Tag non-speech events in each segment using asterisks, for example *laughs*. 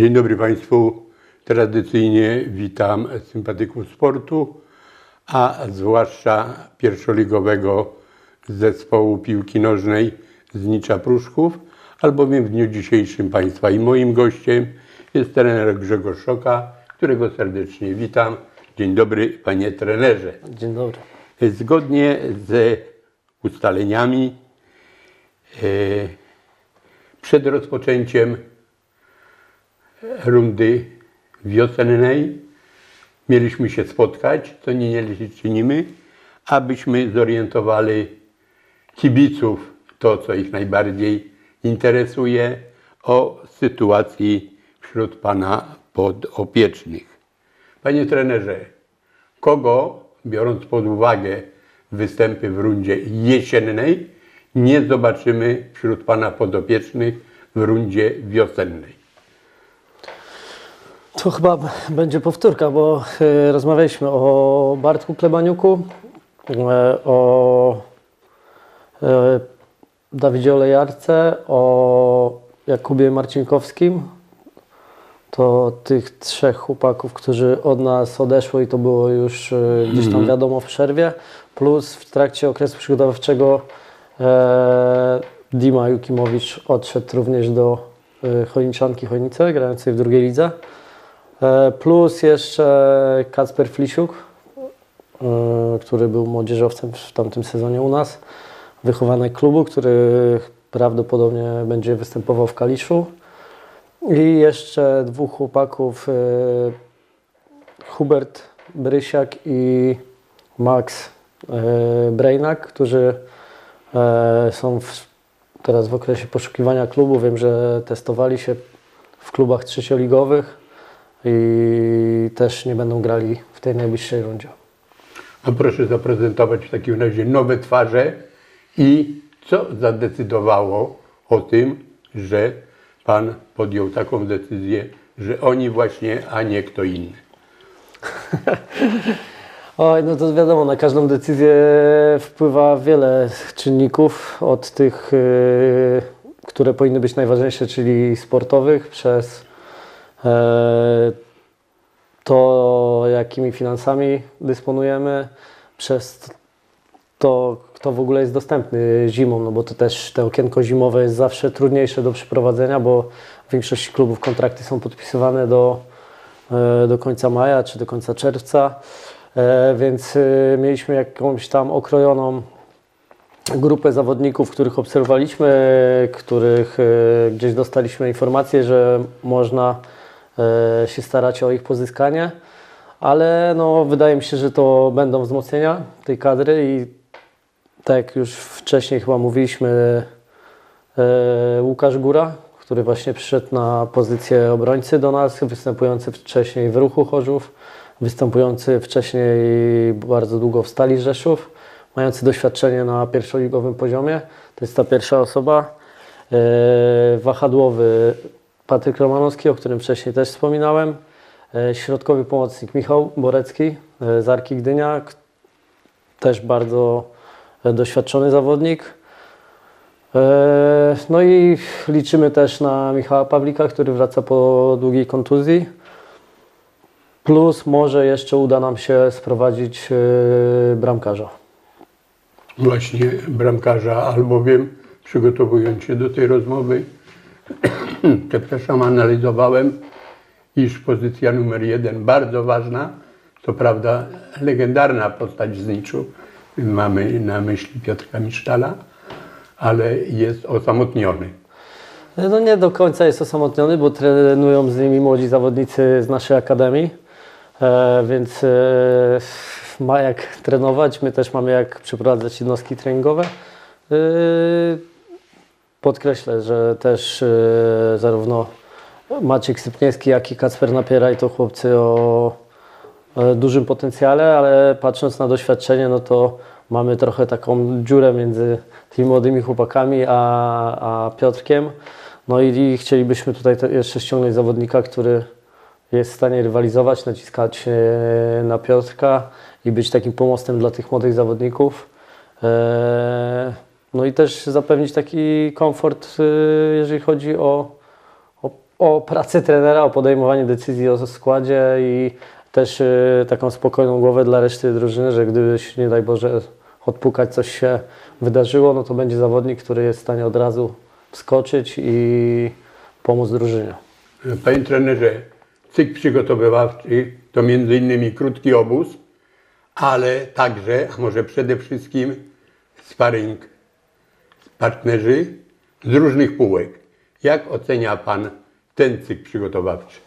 Dzień dobry Państwu. Tradycyjnie witam sympatyków sportu, a zwłaszcza pierwszoligowego zespołu piłki nożnej z Nicza Pruszków, albowiem w dniu dzisiejszym Państwa i moim gościem jest trener Grzegorz Szoka, którego serdecznie witam. Dzień dobry Panie trenerze. Dzień dobry. Zgodnie z ustaleniami e, przed rozpoczęciem rundy wiosennej mieliśmy się spotkać, co niniejsze czynimy, abyśmy zorientowali kibiców to, co ich najbardziej interesuje, o sytuacji wśród Pana podopiecznych. Panie trenerze, kogo, biorąc pod uwagę występy w rundzie jesiennej, nie zobaczymy wśród Pana podopiecznych w rundzie wiosennej? To chyba będzie powtórka, bo e, rozmawialiśmy o Bartku Klebaniuku, e, o e, Dawidzie Olejarce, o Jakubie Marcinkowskim. To tych trzech chłopaków, którzy od nas odeszło i to było już gdzieś tam wiadomo w przerwie, plus w trakcie okresu przygotowawczego e, Dima Jukimowicz odszedł również do Chojniczanki Chojnice, grającej w drugiej lidze. E, Plus jeszcze Kacper Flisiuk, e, który był młodzieżowcem w tamtym sezonie u nas. Wychowanek klubu, który prawdopodobnie będzie występował w Kaliszu. I jeszcze dwóch chłopaków, e, Hubert Brysiak i Max Brejnak, którzy są w, teraz w okresie poszukiwania klubu. Wiem, że testowali się w klubach trzecioligowych i też nie będą grali w tej najbliższej rundzie. A proszę zaprezentować w takim razie nowe twarze i co zadecydowało o tym, że Pan podjął taką decyzję, że oni właśnie, a nie kto inny. *laughs* Oj, no to wiadomo, na każdą decyzję wpływa wiele czynników, od tych, yy, które powinny być najważniejsze, czyli sportowych, przez to, jakimi finansami dysponujemy, przez to, kto w ogóle jest dostępny zimą, no bo to też te okienko zimowe jest zawsze trudniejsze do przeprowadzenia, bo w większości klubów kontrakty są podpisywane do, e, do końca maja czy do końca czerwca, E, więc e, mieliśmy jakąś tam okrojoną grupę zawodników, których obserwowaliśmy, których e, gdzieś dostaliśmy informację, że można e, się starać o ich pozyskanie, ale no, wydaje mi się, że to będą wzmocnienia tej kadry i tak jak już wcześniej chyba mówiliśmy, e, Łukasz Góra, który właśnie przyszedł na pozycję obrońcy do nas, występujący wcześniej w Ruchu Chorzów, występujący wcześniej bardzo długo w Stali Rzeszów, mający doświadczenie na pierwszoligowym poziomie. To jest ta pierwsza osoba. E, Wahadłowy Patryk Romanowski, o którym wcześniej też wspominałem. E, Środkowy pomocnik Michał Borecki e, z Arki Gdynia, też bardzo e, doświadczony zawodnik. No i liczymy też na Michała Pawlika, który wraca po długiej kontuzji. Plus może jeszcze uda nam się sprowadzić bramkarza. Właśnie bramkarza, albowiem przygotowując się do tej rozmowy, *coughs* przepraszam, analizowałem, iż pozycja numer jeden bardzo ważna, co prawda legendarna postać z Niczu, mamy na myśli Piotrka Misztala, ale jest osamotniony. No nie do końca jest osamotniony, bo trenują z nimi młodzi zawodnicy z naszej akademii, e, więc e, ma jak trenować. My też mamy jak przeprowadzać jednostki treningowe. E, podkreślę, że też e, zarówno Maciek Sypniewski, jak i Kacper Napieraj to chłopcy o e, dużym potencjale, ale patrząc na doświadczenie, no to mamy trochę taką dziurę między tymi młodymi chłopakami a, a Piotrkiem. No i chcielibyśmy tutaj jeszcze ściągnąć zawodnika, który jest w stanie rywalizować, naciskać e, na Piotrka i być takim pomostem dla tych młodych zawodników. No i też zapewnić taki komfort, e, jeżeli chodzi o, o o pracy trenera, o podejmowanie decyzji o składzie i też y, taką spokojną głowę dla reszty drużyny, że gdybyś, nie daj Boże, odpukać coś się wydarzyło, no to będzie zawodnik, który jest w stanie od razu wskoczyć i pomóc drużynie. Panie trenerze, cykl przygotowywawczy to między innymi krótki obóz, ale także, a może przede wszystkim sparring partnerzy z różnych półek. Jak ocenia Pan ten cykl przygotowawczy?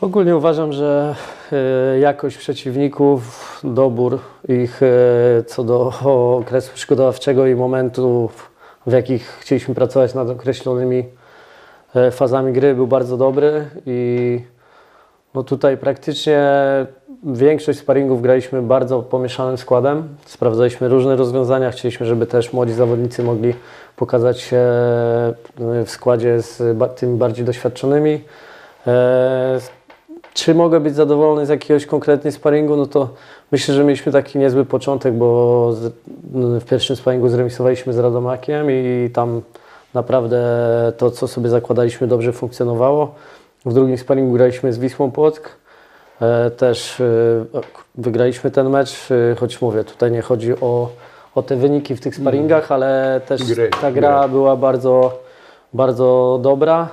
Ogólnie uważam, że e, jakość przeciwników, dobór ich e, co do okresu przygotowawczego i momentów, w jakich chcieliśmy pracować nad określonymi e, fazami gry był bardzo dobry i no tutaj praktycznie większość sparingów graliśmy bardzo pomieszanym składem. Sprawdzaliśmy różne rozwiązania. Chcieliśmy, żeby też młodzi zawodnicy mogli pokazać się e, w składzie z tymi bardziej doświadczonymi. E, Czy mogę być zadowolony z jakiegoś konkretnie sparingu? No to myślę, że mieliśmy taki niezły początek, bo no, w pierwszym sparingu zremisowaliśmy z Radomakiem i tam naprawdę to, co sobie zakładaliśmy, dobrze funkcjonowało. W drugim sparingu graliśmy z Wisłą Płock. E, Też e, wygraliśmy ten mecz, e, choć mówię, tutaj nie chodzi o, o te wyniki w tych sparingach, ale też Gry, ta gra grę. była bardzo, bardzo dobra.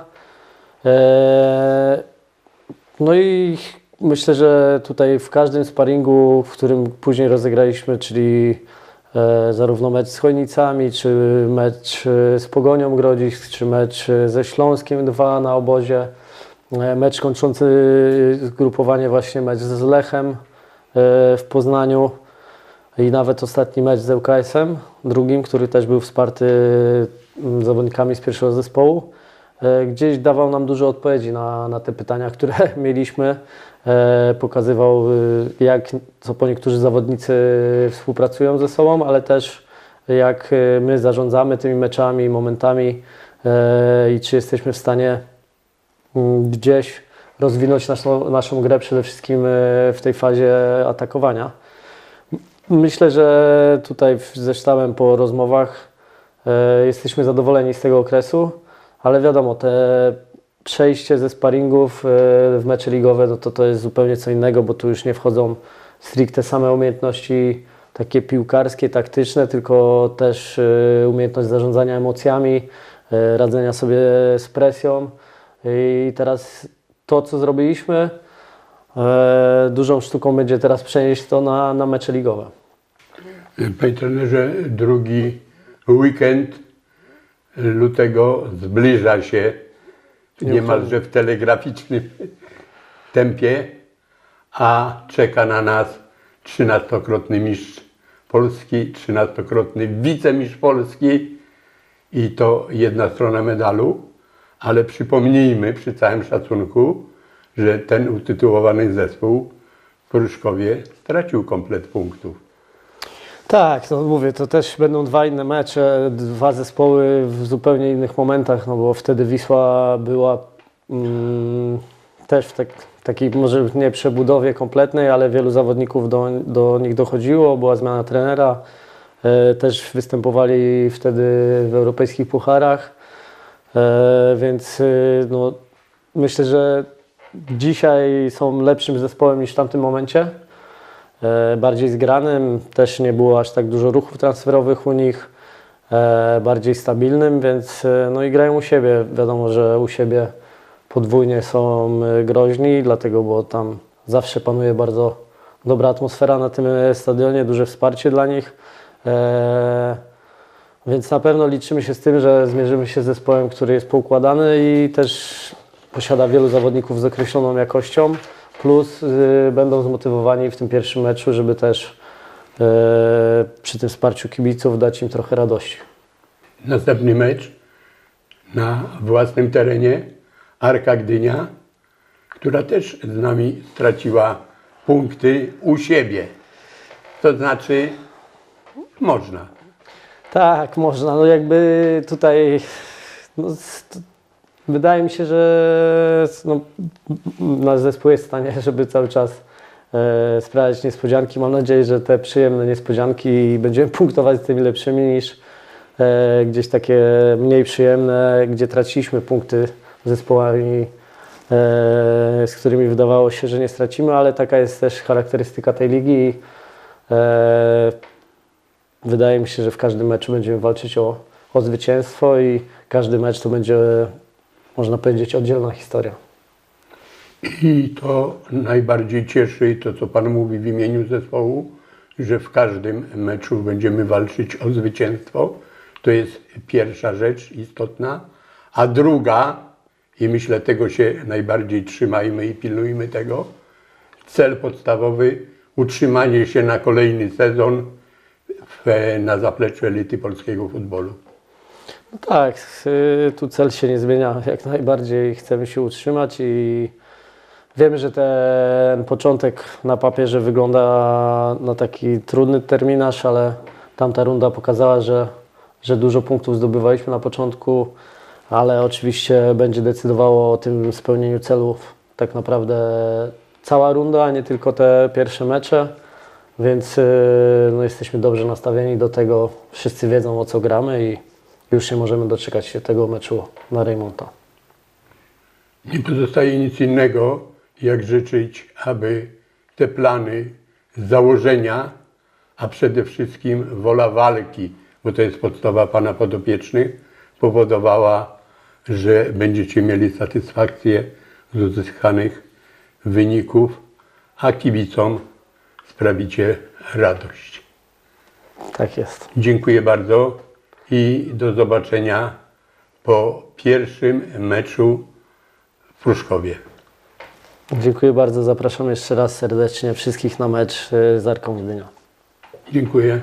No i myślę, że tutaj w każdym sparingu, w którym później rozegraliśmy, czyli zarówno mecz z Chojnicami, czy mecz z Pogonią Grodzisk, czy mecz ze Śląskiem 2 na obozie, mecz kończący zgrupowanie właśnie mecz z Lechem e, w Poznaniu i nawet ostatni mecz z ŁKS-em, drugim, który też był wsparty zawodnikami z pierwszego zespołu. E, Gdzieś dawał nam dużo odpowiedzi na, na te pytania, *laughs* które mieliśmy. E, Pokazywał, jak co po niektórzy zawodnicy współpracują ze sobą, ale też jak my zarządzamy tymi meczami, momentami e, i czy jesteśmy w stanie gdzieś rozwinąć naszą, naszą grę przede wszystkim e, w tej fazie atakowania. Myślę, że tutaj ze sztabem po rozmowach e, jesteśmy zadowoleni z tego okresu, ale wiadomo, te przejście ze sparingów e, w mecze ligowe, no to to jest zupełnie co innego, bo tu już nie wchodzą stricte same umiejętności takie piłkarskie, taktyczne, tylko też umiejętność zarządzania emocjami, radzenia sobie z presją. I teraz to, co zrobiliśmy, e, dużą sztuką będzie teraz przenieść to na, na mecze ligowe. Panie trenerze, drugi weekend lutego zbliża się niemalże w telegraficznym tempie, a czeka na nas trzynastokrotny mistrz Polski, trzynastokrotny wicemistrz Polski i to jedna strona medalu, ale przypomnijmy przy całym szacunku, że ten utytułowany zespół w Pruszkowie stracił komplet punktów. Tak, no mówię, to też będą dwa inne mecze, dwa zespoły w zupełnie innych momentach, no bo wtedy Wisła była mm, też w tak, takiej może nie przebudowie kompletnej, ale wielu zawodników do, do nich dochodziło, była zmiana trenera, e, też występowali wtedy w europejskich pucharach, więc e, no, myślę, że dzisiaj są lepszym zespołem niż w tamtym momencie e, bardziej zgranym, też nie było aż tak dużo ruchów transferowych u nich, e, bardziej stabilnym, więc e, no i grają u siebie. Wiadomo, że u siebie podwójnie są e, groźni, dlatego bo tam zawsze panuje bardzo dobra atmosfera na tym e, stadionie, duże wsparcie dla nich. Więc na pewno liczymy się z tym, że zmierzymy się z zespołem, który jest poukładany i też posiada wielu zawodników z określoną jakością, plus y, będą zmotywowani w tym pierwszym meczu, żeby też y, przy tym wsparciu kibiców dać im trochę radości. Następny mecz na własnym terenie Arka Gdynia, która też z nami straciła punkty u siebie. To znaczy można. Tak, można. No jakby tutaj no, wydaje mi się, że no, nasz zespół jest w stanie, *laughs* żeby cały czas e, sprawiać niespodzianki. Mam nadzieję, że te przyjemne niespodzianki będziemy punktować z tymi lepszymi niż e, gdzieś takie mniej przyjemne, gdzie traciliśmy punkty zespołami, e, z którymi wydawało się, że nie stracimy, ale taka jest też charakterystyka tej ligi. E, wydaje mi się, że w każdym meczu będziemy walczyć o, o zwycięstwo i każdy mecz to będzie, można powiedzieć, oddzielna historia. I to najbardziej cieszy to, co Pan mówi w imieniu zespołu, że w każdym meczu będziemy walczyć o zwycięstwo. To jest pierwsza rzecz istotna. A druga, i myślę tego się najbardziej trzymajmy i pilnujmy tego, cel podstawowy utrzymanie się na kolejny sezon na zapleczu elity polskiego futbolu. No tak, y, tu cel się nie zmienia. Jak najbardziej chcemy się utrzymać i wiemy, że ten początek na papierze wygląda na taki trudny terminarz, ale tamta runda pokazała, że, że dużo punktów zdobywaliśmy na początku, ale oczywiście będzie decydowało o tym spełnieniu celów tak naprawdę cała runda, a nie tylko te pierwsze mecze. Więc y, no, jesteśmy dobrze nastawieni do tego. Wszyscy wiedzą o co gramy i już nie możemy doczekać się tego meczu na Reymonta. Nie pozostaje nic innego, jak życzyć, aby te plany, założenia, a przede wszystkim wola walki, bo to jest podstawa Pana podopiecznych, powodowała, że będziecie mieli satysfakcję z uzyskanych wyników, a kibicom sprawicie radość. Tak jest. Dziękuję bardzo i do zobaczenia po pierwszym meczu w Pruszkowie. Dziękuję bardzo. Zapraszam jeszcze raz serdecznie wszystkich na mecz y, z Arką Gdynia. Dziękuję.